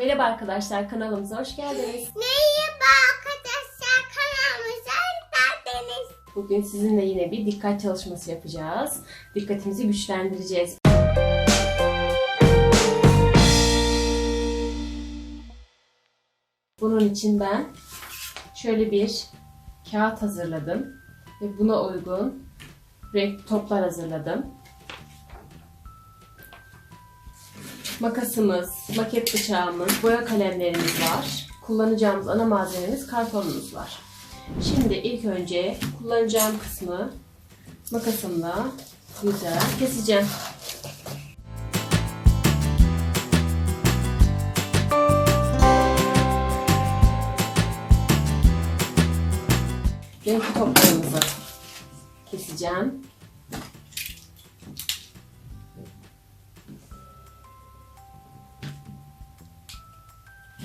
Merhaba arkadaşlar kanalımıza hoş geldiniz. Merhaba arkadaşlar kanalımıza hoş geldiniz. Bugün sizinle yine bir dikkat çalışması yapacağız. Dikkatimizi güçlendireceğiz. Bunun için ben şöyle bir kağıt hazırladım ve buna uygun renk toplar hazırladım. Makasımız, maket bıçağımız, boya kalemlerimiz var. Kullanacağımız ana malzememiz kartonumuz var. Şimdi ilk önce kullanacağım kısmı makasımla güzel keseceğim. Renkli toplarımızı keseceğim.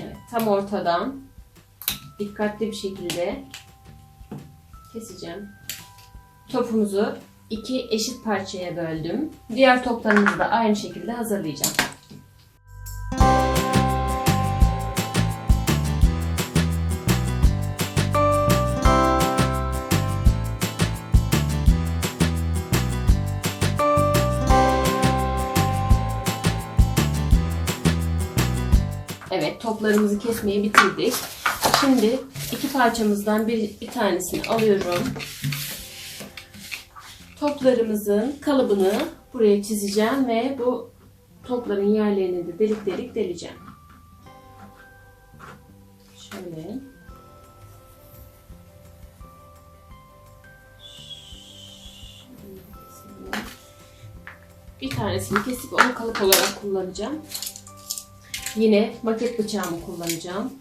Evet, tam ortadan dikkatli bir şekilde keseceğim. Topumuzu iki eşit parçaya böldüm. Diğer toplarımızı da aynı şekilde hazırlayacağım. Evet, toplarımızı kesmeyi bitirdik. Şimdi iki parçamızdan bir, bir tanesini alıyorum. Toplarımızın kalıbını buraya çizeceğim ve bu topların yerlerini de delik delik deleceğim. Şöyle. Bir tanesini kesip onu kalıp olarak kullanacağım. Yine maket bıçağımı kullanacağım.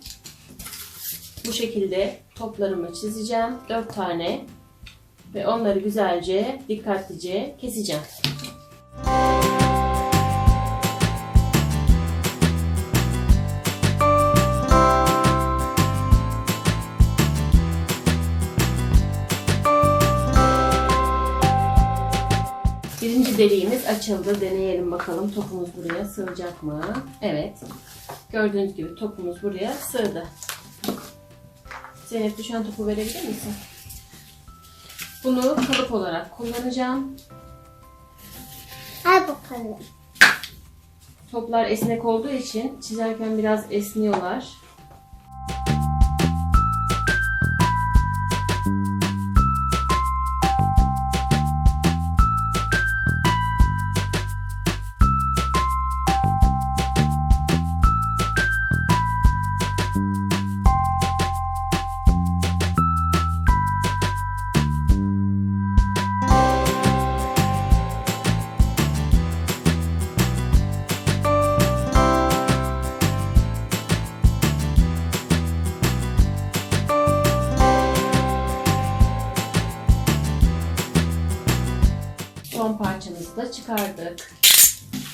Bu şekilde toplarımı çizeceğim. 4 tane ve onları güzelce, dikkatlice keseceğim. Birinci deliğimiz açıldı. Deneyelim bakalım topumuz buraya sığacak mı? Evet. Gördüğünüz gibi topumuz buraya sığdı. Zeynep düşen topu verebilir misin? Bunu kalıp olarak kullanacağım. Al bakalım. Toplar esnek olduğu için çizerken biraz esniyorlar. Son parçamızı da çıkardık.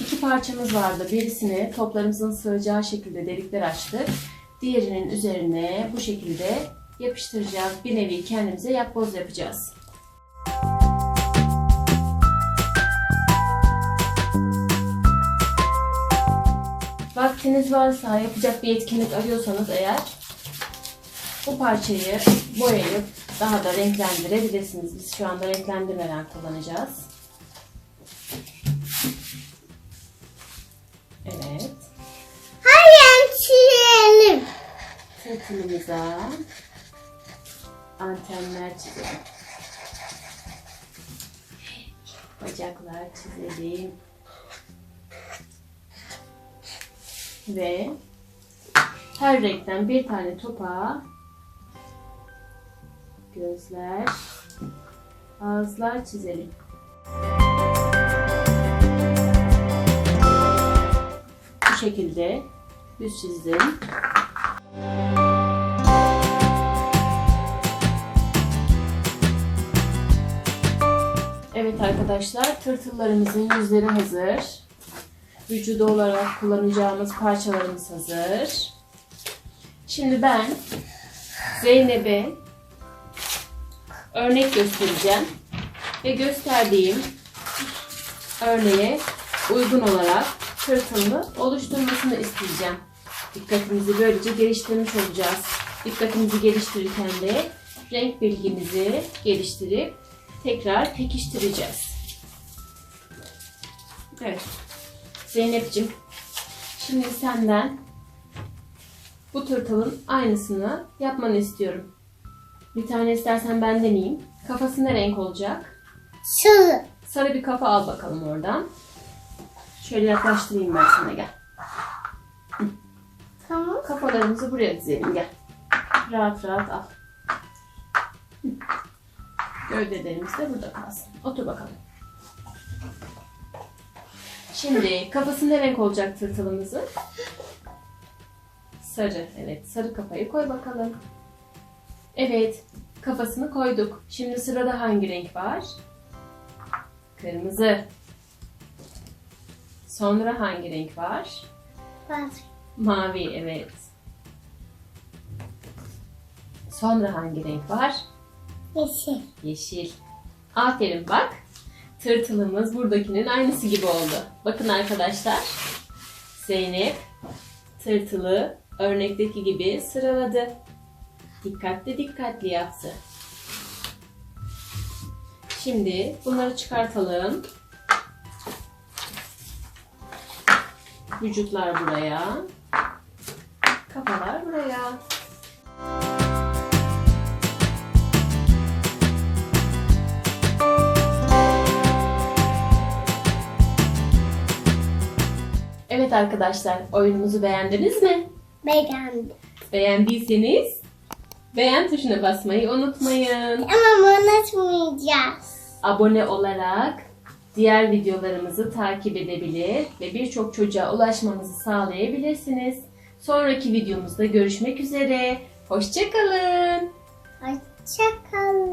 İki parçamız vardı. Birisini toplarımızın sığacağı şekilde delikler açtık. Diğerinin üzerine bu şekilde yapıştıracağız. Bir nevi kendimize yapboz yapacağız. Vaktiniz varsa yapacak bir etkinlik arıyorsanız eğer bu parçayı boyayıp daha da renklendirebilirsiniz. Biz şu anda renklendirmeden kullanacağız. Tırtılımıza antenler çizelim. Bacaklar çizelim. Ve her renkten bir tane topa gözler, ağızlar çizelim. Bu şekilde düz çizdim. Evet arkadaşlar tırtıllarımızın yüzleri hazır. Vücudu olarak kullanacağımız parçalarımız hazır. Şimdi ben Zeynep'e örnek göstereceğim. Ve gösterdiğim örneğe uygun olarak tırtılını oluşturmasını isteyeceğim. Dikkatimizi böylece geliştirmiş olacağız. Dikkatimizi geliştirirken de renk bilgimizi geliştirip tekrar pekiştireceğiz. Evet. Zeynep'ciğim şimdi senden bu tırtılın aynısını yapmanı istiyorum. Bir tane istersen ben deneyeyim. Kafası ne renk olacak? Sarı. Sarı bir kafa al bakalım oradan. Şöyle yaklaştırayım ben sana gel. Tamam. Kafalarımızı buraya dizelim gel. Rahat rahat al. Gövdelerimiz de burada kalsın. Otur bakalım. Şimdi kafası ne renk olacak tırtılımızın? Sarı. Evet sarı kafayı koy bakalım. Evet kafasını koyduk. Şimdi sırada hangi renk var? Kırmızı. Sonra hangi renk var? Var. Mavi evet. Sonra hangi renk var? Yeşil. Yeşil. Aferin bak. Tırtılımız buradakinin aynısı gibi oldu. Bakın arkadaşlar. Zeynep tırtılı örnekteki gibi sıraladı. Dikkatli dikkatli yaptı. Şimdi bunları çıkartalım. Vücutlar buraya. Kafalar buraya. Evet arkadaşlar, oyunumuzu beğendiniz mi? Beğendim. Beğendiyseniz beğen tuşuna basmayı unutmayın. Ama unutmayacağız. Abone olarak diğer videolarımızı takip edebilir ve birçok çocuğa ulaşmamızı sağlayabilirsiniz. Sonraki videomuzda görüşmek üzere. Hoşçakalın. Hoşçakalın.